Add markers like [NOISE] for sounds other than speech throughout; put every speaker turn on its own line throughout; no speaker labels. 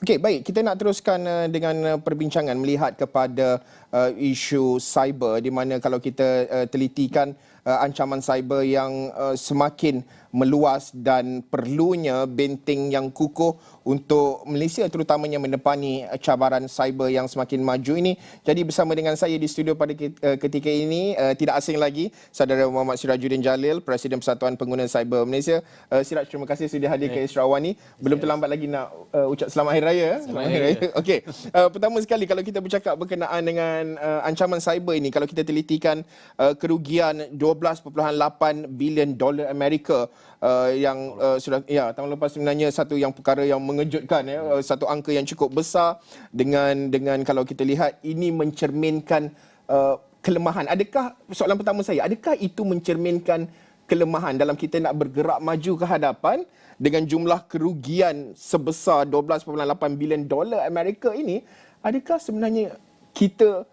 Okey, baik. Kita nak teruskan uh, dengan uh, perbincangan melihat kepada uh, isu cyber di mana kalau kita uh, telitikan uh, ancaman cyber yang uh, semakin meluas dan perlunya benteng yang kukuh untuk Malaysia terutamanya menepani cabaran cyber yang semakin maju ini. Jadi bersama dengan saya di studio pada ketika ini tidak asing lagi saudara Muhammad Sirajuddin Jalil, Presiden Persatuan Pengguna Cyber Malaysia. Siraj, terima kasih sudah hadir ke Isra Awani. Belum terlambat lagi nak ucap selamat hari raya.
Selamat hari raya.
Okey. Pertama sekali kalau kita bercakap berkenaan dengan ancaman cyber ini, kalau kita telitikan kerugian 12.8 bilion dolar Amerika uh, yang uh, sudah ya tahun lepas sebenarnya satu yang perkara yang mengejutkan ya uh, satu angka yang cukup besar dengan dengan kalau kita lihat ini mencerminkan uh, kelemahan. Adakah soalan pertama saya adakah itu mencerminkan kelemahan dalam kita nak bergerak maju ke hadapan dengan jumlah kerugian sebesar 12.8 bilion dolar Amerika ini? Adakah sebenarnya kita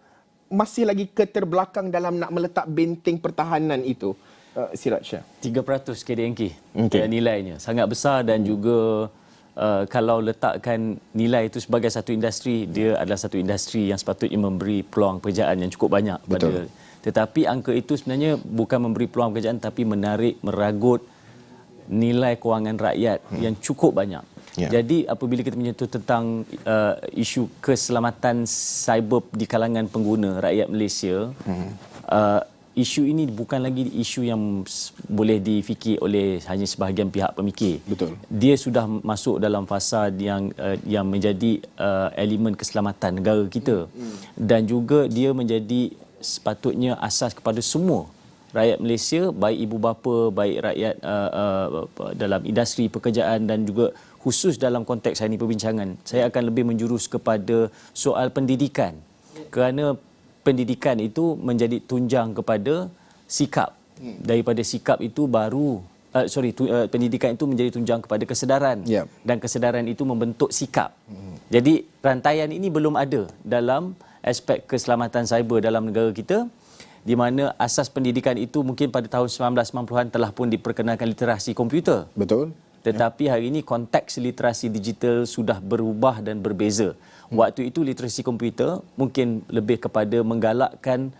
masih lagi keterbelakang dalam nak meletak benteng pertahanan itu uh, Siraj Shah?
3% KDNK okay. nilainya sangat besar dan juga uh, kalau letakkan nilai itu sebagai satu industri dia adalah satu industri yang sepatutnya memberi peluang pekerjaan yang cukup banyak Betul. pada tetapi angka itu sebenarnya bukan memberi peluang pekerjaan tapi menarik meragut nilai kewangan rakyat hmm. yang cukup banyak. Yeah. Jadi apabila kita menyentuh tentang uh, isu keselamatan cyber di kalangan pengguna rakyat Malaysia, hmm. uh, isu ini bukan lagi isu yang boleh difikir oleh hanya sebahagian pihak pemikir.
Betul.
Dia sudah masuk dalam fasa yang uh, yang menjadi uh, elemen keselamatan negara kita hmm. dan juga dia menjadi sepatutnya asas kepada semua rakyat Malaysia, baik ibu bapa, baik rakyat uh, uh, dalam industri pekerjaan dan juga khusus dalam konteks hari ini perbincangan. Saya akan lebih menjurus kepada soal pendidikan. Kerana pendidikan itu menjadi tunjang kepada sikap. Daripada sikap itu baru uh, sorry tu, uh, pendidikan itu menjadi tunjang kepada kesedaran
yeah.
dan kesedaran itu membentuk sikap. Jadi rantaian ini belum ada dalam aspek keselamatan cyber dalam negara kita di mana asas pendidikan itu mungkin pada tahun 1990-an telah pun diperkenalkan literasi komputer.
Betul.
Tetapi hari ini konteks literasi digital sudah berubah dan berbeza. Waktu itu literasi komputer mungkin lebih kepada menggalakkan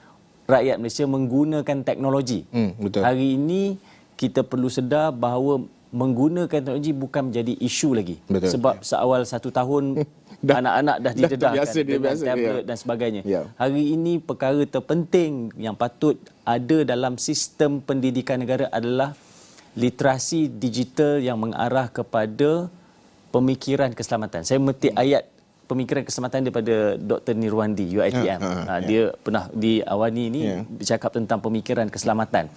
rakyat Malaysia menggunakan teknologi.
Hmm, betul.
Hari ini kita perlu sedar bahawa menggunakan teknologi bukan menjadi isu lagi.
Betul.
Sebab seawal satu tahun [LAUGHS] anak-anak dah didedahkan
biasa,
dengan
biasa,
tablet
ya.
dan sebagainya.
Ya.
Hari ini perkara terpenting yang patut ada dalam sistem pendidikan negara adalah literasi digital yang mengarah kepada pemikiran keselamatan. Saya metik hmm. ayat pemikiran keselamatan daripada Dr. Nirwandi UiTM. Ya, ha, ha, dia ya. pernah di awani ini ya. bercakap tentang pemikiran keselamatan.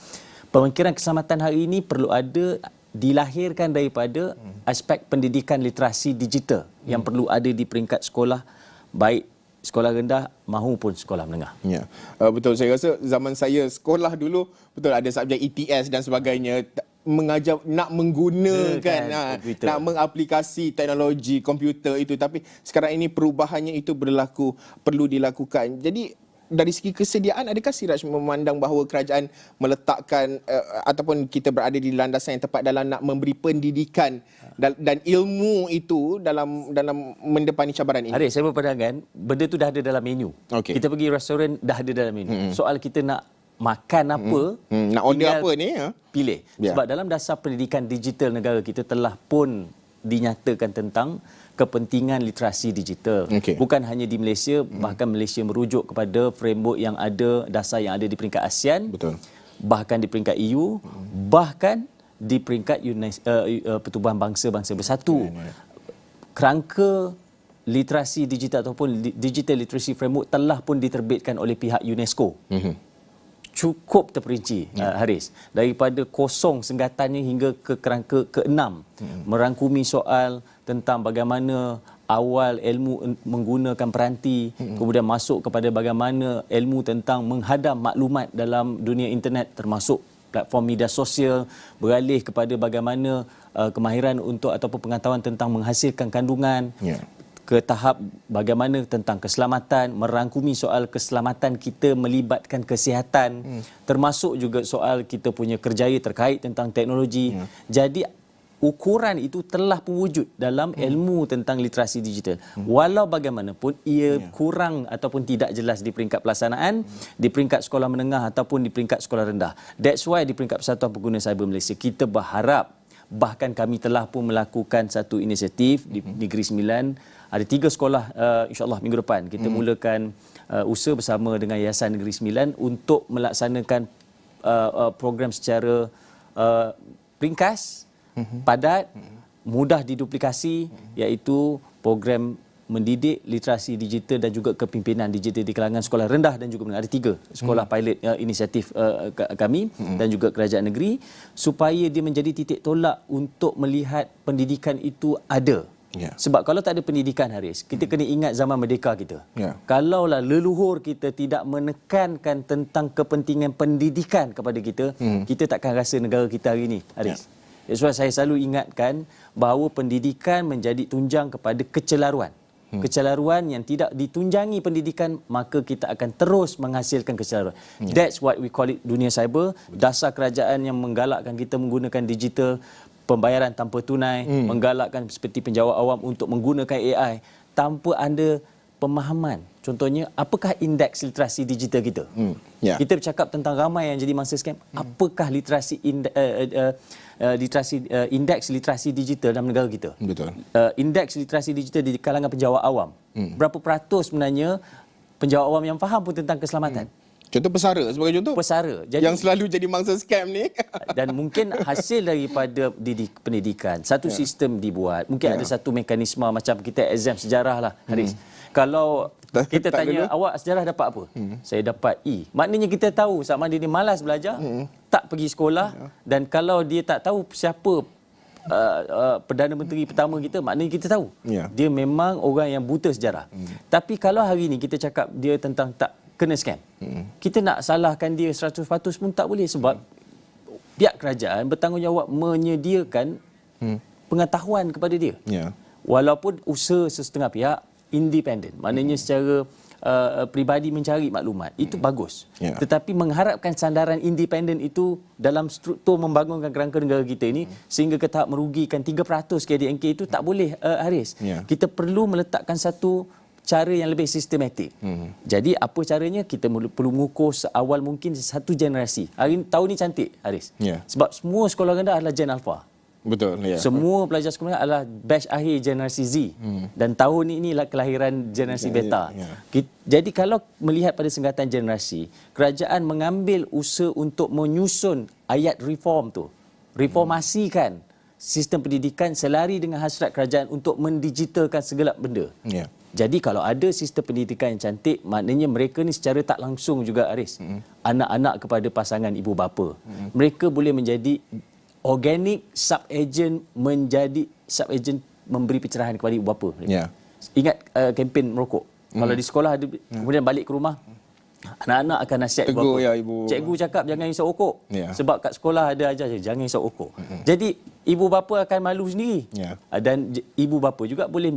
Pemikiran keselamatan hari ini perlu ada dilahirkan daripada hmm. aspek pendidikan literasi digital hmm. yang perlu ada di peringkat sekolah baik sekolah rendah maupun sekolah menengah.
Ya. Uh, betul saya rasa zaman saya sekolah dulu betul ada subjek ETS dan sebagainya mengajar nak menggunakan kan, ha, nak mengaplikasi teknologi komputer itu. Tapi sekarang ini perubahannya itu berlaku perlu dilakukan. Jadi dari segi kesediaan adakah Siraj memandang bahawa kerajaan meletakkan uh, ataupun kita berada di landasan yang tepat dalam nak memberi pendidikan dan, dan ilmu itu dalam dalam mendepani cabaran ini?
Haris saya berpandangan benda tu dah ada dalam menu.
Okay.
kita pergi restoran dah ada dalam menu. Hmm. soal kita nak makan apa
hmm. Hmm. nak order apa ni ha?
pilih yeah. sebab dalam dasar pendidikan digital negara kita telah pun dinyatakan tentang kepentingan literasi digital
okay.
bukan hanya di Malaysia hmm. bahkan Malaysia merujuk kepada framework yang ada dasar yang ada di peringkat ASEAN
betul
bahkan di peringkat EU hmm. bahkan di peringkat UNES, uh, uh, Pertubuhan Bangsa-Bangsa Bersatu yeah. kerangka literasi digital ataupun digital literacy framework telah pun diterbitkan oleh pihak UNESCO hmm cukup terperinci ya. uh, Haris daripada kosong senggatannya hingga ke kerangka keenam hmm. merangkumi soal tentang bagaimana awal ilmu menggunakan peranti hmm. kemudian masuk kepada bagaimana ilmu tentang menghadam maklumat dalam dunia internet termasuk platform media sosial beralih kepada bagaimana uh, kemahiran untuk ataupun pengetahuan tentang menghasilkan kandungan yeah ke tahap bagaimana tentang keselamatan, merangkumi soal keselamatan kita melibatkan kesihatan, hmm. termasuk juga soal kita punya kerjaya terkait tentang teknologi. Hmm. Jadi ukuran itu telah wujud dalam ilmu tentang literasi digital. Walau bagaimanapun ia kurang ataupun tidak jelas di peringkat pelaksanaan, di peringkat sekolah menengah ataupun di peringkat sekolah rendah. That's why di peringkat Persatuan Pengguna Cyber Malaysia kita berharap bahkan kami telah pun melakukan satu inisiatif di Negeri Sembilan. Ada tiga sekolah uh, insyaallah minggu depan. Kita mulakan uh, usaha bersama dengan Yayasan Negeri Sembilan untuk melaksanakan uh, uh, program secara uh, ringkas, padat, mudah diduplikasi iaitu program mendidik literasi digital dan juga kepimpinan digital di kalangan sekolah rendah dan juga menengah. Ada tiga sekolah pilot uh, inisiatif uh, ka- kami dan juga kerajaan negeri supaya dia menjadi titik tolak untuk melihat pendidikan itu ada.
Ya.
Sebab kalau tak ada pendidikan Haris, kita kena ingat zaman merdeka kita.
Ya.
Kalaulah leluhur kita tidak menekankan tentang kepentingan pendidikan kepada kita, hmm. kita takkan rasa negara kita hari ini, Haris. Ya. That's why saya selalu ingatkan bahawa pendidikan menjadi tunjang kepada kecelaruan. Hmm. Kecelaruan yang tidak ditunjangi pendidikan, maka kita akan terus menghasilkan kecelaruan. Ya. That's what we call it dunia cyber. Dasar kerajaan yang menggalakkan kita menggunakan digital, pembayaran tanpa tunai, hmm. menggalakkan seperti penjawat awam untuk menggunakan AI tanpa ada pemahaman. Contohnya, apakah indeks literasi digital kita?
Hmm. Ya.
Kita bercakap tentang ramai yang jadi mangsa scam. Apakah literasi ind- uh, uh, uh, literasi uh, indeks literasi digital dalam negara kita?
Betul.
Uh, indeks literasi digital di kalangan penjawat awam. Hmm. Berapa peratus sebenarnya penjawat awam yang faham pun tentang keselamatan? Hmm.
Contoh pesara sebagai contoh.
Pesara. Jadi
yang selalu jadi mangsa scam ni. [LAUGHS]
dan mungkin hasil daripada didik, pendidikan satu ya. sistem dibuat mungkin ya. ada satu mekanisme macam kita exam sejarah lah Haris hmm. kalau [LAUGHS] kita
tak
tanya
dulu.
awak sejarah dapat apa hmm. saya dapat E maknanya kita tahu sama dia ni malas belajar hmm. tak pergi sekolah
Ya.
dan kalau dia tak tahu siapa Uh, uh, Perdana Menteri pertama kita maknanya kita tahu
Ya.
dia memang orang yang buta sejarah hmm. tapi kalau hari ni kita cakap dia tentang tak kena scam hmm. kita nak salahkan dia 100% pun tak boleh sebab pihak kerajaan bertanggungjawab menyediakan hmm. pengetahuan kepada dia.
Ya.
Walaupun usaha sesetengah pihak independen, maknanya secara uh, peribadi mencari maklumat, itu bagus.
Ya.
Tetapi mengharapkan sandaran independen itu dalam struktur membangunkan kerangka negara kita ini sehingga ke tahap merugikan 3% KDNK itu tak boleh uh, Haris.
Ya.
Kita perlu meletakkan satu cara yang lebih sistematik. Hmm. Jadi apa caranya kita perlu mengukur seawal mungkin satu generasi. Hari tahun ni cantik Haris.
Ya.
Sebab semua sekolah rendah adalah Gen Alpha.
Betul. Ya.
Semua pelajar sekolah adalah batch akhir generasi Z. Hmm. Dan tahun ini inilah kelahiran generasi
Ya,
beta.
ya, ya.
Ki- Jadi kalau melihat pada senggatan generasi, kerajaan mengambil usaha untuk menyusun ayat reform tu. Reformasikan sistem pendidikan selari dengan hasrat kerajaan untuk mendigitalkan segala benda.
Ya.
Jadi kalau ada sistem pendidikan yang cantik, maknanya mereka ni secara tak langsung juga Aris. Mm. Anak-anak kepada pasangan ibu bapa. Mm. Mereka boleh menjadi organic sub-agent menjadi sub-agent memberi pencerahan kepada ibu bapa.
Ya.
Ingat uh, kempen merokok. Mm. Kalau di sekolah ada kemudian balik ke rumah anak-anak akan nasihat ibu bapa.
ya, ibu.
Cikgu cakap jangan isap rokok.
Ya.
Sebab kat sekolah ada ajar je, jangan isap rokok. Mm. Jadi ibu bapa akan malu sendiri.
Ya.
Ah, Dan ibu bapa juga boleh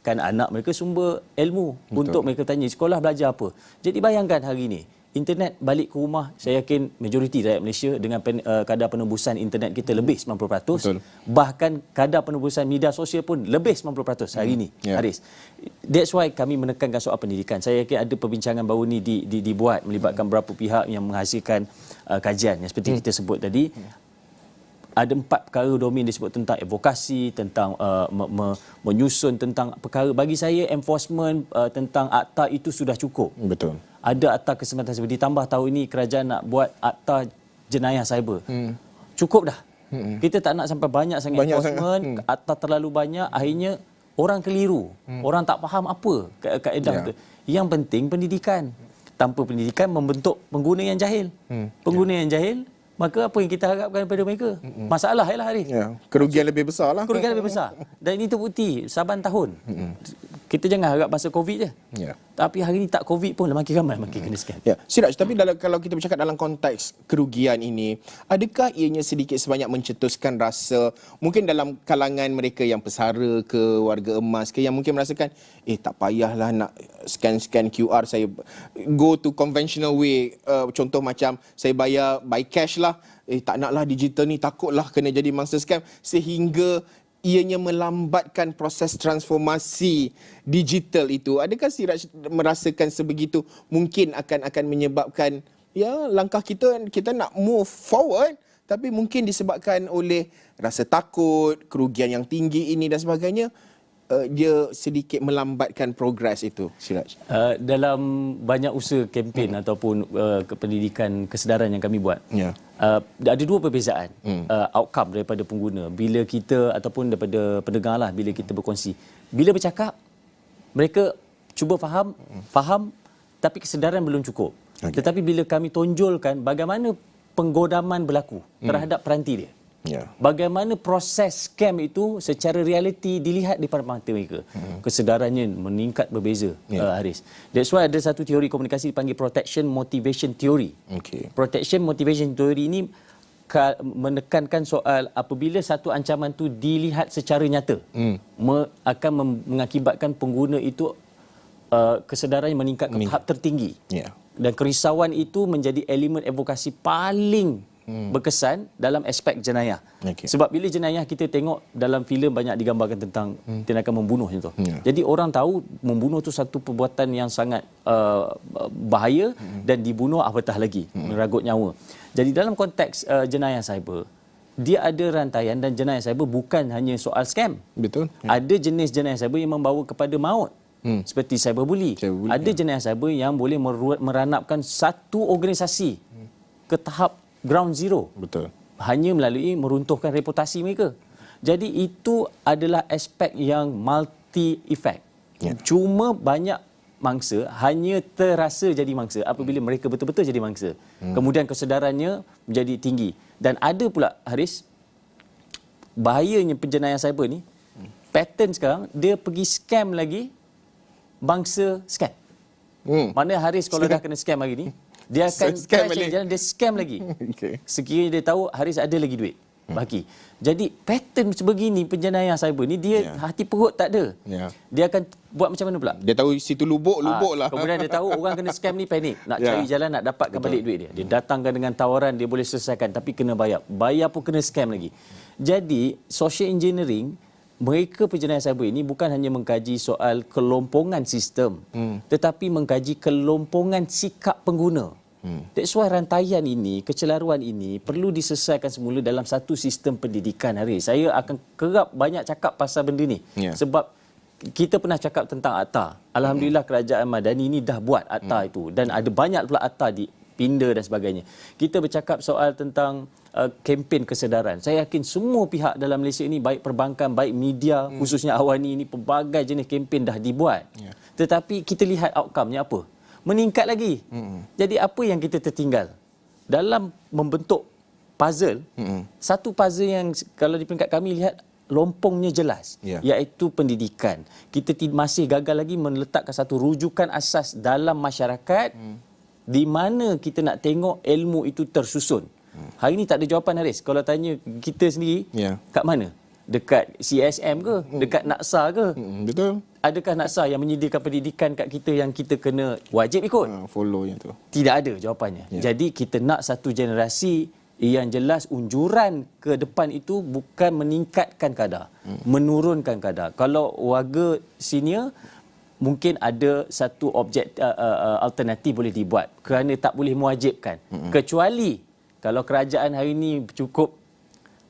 menjadikan anak mereka sumber ilmu Betul. untuk mereka tanya sekolah belajar apa. Jadi bayangkan hari ini internet balik ke rumah saya yakin majoriti rakyat Malaysia dengan pen, uh, kadar penembusan internet kita lebih 90%.
Betul.
Bahkan kadar penembusan media sosial pun lebih 90% hari ini.
Ya.
Haris. That's why kami menekankan soal pendidikan. Saya yakin ada perbincangan baru ni di, di, dibuat melibatkan beberapa pihak yang menghasilkan uh, kajian yang seperti kita sebut tadi ada empat perkara domain disebut tentang advokasi, tentang uh, me, me, menyusun tentang perkara. Bagi saya enforcement uh, tentang akta itu sudah cukup.
Betul.
Ada akta keselamatan cyber. Ditambah tahun ini kerajaan nak buat akta jenayah cyber. Hmm. Cukup dah. Hmm. Kita tak nak sampai banyak sangat
Banyak
enforcement,
sangat.
hmm. akta terlalu banyak, akhirnya orang keliru. Hmm. Orang tak faham apa ka- kaedah
Ya.
itu. Yang penting pendidikan. Tanpa pendidikan membentuk pengguna yang jahil. Hmm. Pengguna yang jahil, maka apa yang kita harapkan daripada mereka? Masalah ialah Haris.
Ya. Kerugian lebih besar lah.
Kerugian lebih besar. Dan ini terbukti saban tahun. Kita jangan harap masa COVID je.
Ya.
Tapi hari ni tak COVID pun makin ramai makin kena scam.
Ya, Siraj, tapi dalam, kalau kita bercakap dalam konteks kerugian ini, adakah ianya sedikit sebanyak mencetuskan rasa mungkin dalam kalangan mereka yang pesara ke warga emas ke yang mungkin merasakan eh tak payahlah nak scan-scan QR saya go to conventional way uh, contoh macam saya bayar by cash lah eh tak naklah digital ni takutlah kena jadi mangsa scam sehingga ianya melambatkan proses transformasi digital itu. Adakah Siraj merasakan sebegitu mungkin akan akan menyebabkan ya langkah kita kita nak move forward tapi mungkin disebabkan oleh rasa takut, kerugian yang tinggi ini dan sebagainya uh, dia sedikit melambatkan progres itu Siraj.
Uh, dalam banyak usaha kempen hmm. ataupun uh, pendidikan kesedaran yang kami buat,
Ya.
uh, ada dua perbezaan hmm. uh, outcome daripada pengguna. Bila kita ataupun daripada pendengar lah, bila kita berkongsi. Bila bercakap, mereka cuba faham, hmm. faham tapi kesedaran belum cukup.
Okey.
Tetapi bila kami tonjolkan bagaimana penggodaman berlaku hmm. terhadap peranti dia.
Ya.
Bagaimana proses scam itu secara realiti dilihat di depan mata mereka. Hmm. Kesedarannya meningkat berbeza,
Ya.
yeah. uh, Haris. That's why ada satu teori komunikasi dipanggil protection motivation theory.
Okey.
Protection motivation theory ini ka- menekankan soal apabila satu ancaman tu dilihat secara nyata
Hmm.
me- akan mem- mengakibatkan pengguna itu uh, kesedarannya meningkat ke tahap tertinggi
Ya.
dan kerisauan itu menjadi elemen advokasi paling hmm. berkesan dalam aspek jenayah.
Okey.
Sebab bila jenayah kita tengok dalam filem banyak digambarkan tentang hmm. tindakan membunuh itu.
Ya.
Jadi orang tahu membunuh itu satu perbuatan yang sangat uh, bahaya hmm. dan dibunuh apatah lagi hmm. meragut nyawa. Jadi dalam konteks uh, jenayah cyber dia ada rantaian dan jenayah cyber bukan hanya soal scam.
Betul?
Ada jenis jenayah cyber yang membawa kepada maut. Hmm. Seperti cyberbully.
Cyberbully,
Ada jenayah cyber yang boleh meranapkan satu organisasi ke tahap ground zero.
Betul.
Hanya melalui meruntuhkan reputasi mereka. Jadi itu adalah aspek yang multi effect.
Ya.
Cuma banyak mangsa hanya terasa jadi mangsa apabila mereka betul-betul jadi mangsa. Hmm. Kemudian kesedarannya menjadi tinggi. Dan ada pula Haris bahayanya penjenayah cyber ni pattern sekarang dia pergi scam lagi bangsa scam.
Hmm.
Mana Haris kalau dah kena scam hari ni dia akan
Scam
scam
balik.
jalan dia scam lagi.
Okey.
Sekiranya dia tahu Haris ada lagi duit bagi. Jadi pattern sebegini penjenayah cyber ni dia
Ya.
hati perut tak ada.
Ya.
Dia akan buat macam mana pula?
Dia tahu situ lubuk, lubuk
Ah,
lah.
Kemudian dia tahu orang kena scam ni panik. Nak
Ya.
cari jalan nak dapatkan balik duit dia. Dia datangkan dengan tawaran dia boleh selesaikan tapi kena bayar. Bayar pun kena scam lagi. Jadi social engineering mereka penjenayah cyber ini bukan hanya mengkaji soal kelompongan sistem hmm. tetapi mengkaji kelompongan sikap pengguna. Hmm. That's why rantaian ini, kecelaruan ini perlu diselesaikan semula dalam satu sistem pendidikan hari. Saya akan kerap banyak cakap pasal benda ni.
Ya.
Sebab kita pernah cakap tentang akta. Alhamdulillah kerajaan Madani ini dah buat akta itu dan ada banyak pula akta di pinda dan sebagainya. Kita bercakap soal tentang uh, kempen kesedaran. Saya yakin semua pihak dalam Malaysia ini baik perbankan, baik media, khususnya Awani ini pelbagai jenis kempen dah dibuat.
Ya.
Tetapi kita lihat outcome-nya apa? Meningkat lagi. Jadi apa yang kita tertinggal? Dalam membentuk puzzle, satu puzzle yang kalau di peringkat kami lihat lompongnya jelas
Ya.
iaitu pendidikan. Kita masih gagal lagi meletakkan satu rujukan asas dalam masyarakat hmm. di mana kita nak tengok ilmu itu tersusun. Hmm. Hari ini tak ada jawapan Haris. Kalau tanya kita sendiri,
Ya.
kat mana? Dekat CSM ke? Dekat NAKSA ke?
Hmm, betul.
Adakah NAKSA yang menyediakan pendidikan kat kita yang kita kena wajib ikut?
Ha, follow yang tu.
Tidak ada jawapannya.
Ya.
Jadi kita nak satu generasi yang jelas unjuran ke depan itu bukan meningkatkan kadar, hmm. menurunkan kadar. Kalau warga senior mungkin ada satu objek uh, uh, uh, alternatif boleh dibuat kerana tak boleh mewajibkan. Hmm. Kecuali kalau kerajaan hari ini cukup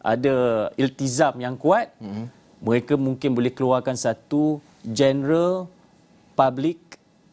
ada iltizam yang kuat, hmm. mereka mungkin boleh keluarkan satu general public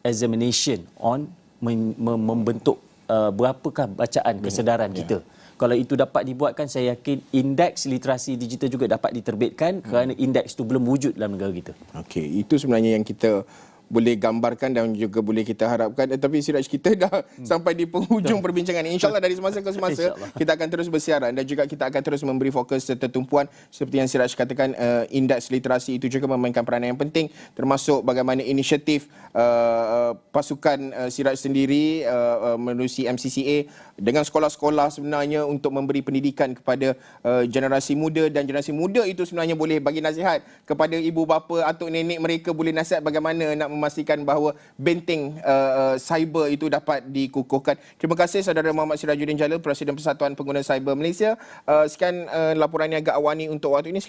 examination on mem- mem- membentuk uh, berapakah bacaan kesedaran
Ya.
kita. Kalau itu dapat dibuatkan, saya yakin indeks literasi digital juga dapat diterbitkan kerana indeks itu belum wujud dalam negara kita.
Okey, itu sebenarnya yang kita boleh gambarkan dan juga boleh kita harapkan. Tetapi Siraj kita dah sampai di penghujung [LAUGHS] perbincangan ini. Insyaallah dari semasa ke semasa kita akan terus bersiaran dan juga kita akan terus memberi fokus serta tumpuan seperti yang Siraj katakan uh, indeks literasi itu juga memainkan peranan yang penting termasuk bagaimana inisiatif uh, uh, pasukan uh, Siraj sendiri uh, uh, menerusi MCCA dengan sekolah-sekolah sebenarnya untuk memberi pendidikan kepada uh, generasi muda. Dan generasi muda itu sebenarnya boleh bagi nasihat kepada ibu bapa atuk nenek mereka boleh nasihat bagaimana nak memastikan bahawa benteng uh, uh, cyber itu dapat dikukuhkan. Terima kasih saudara Muhammad Sirajuddin Jalil Presiden Persatuan Pengguna Cyber Malaysia. Uh, sekian uh, laporan yang agak awani untuk waktu ini.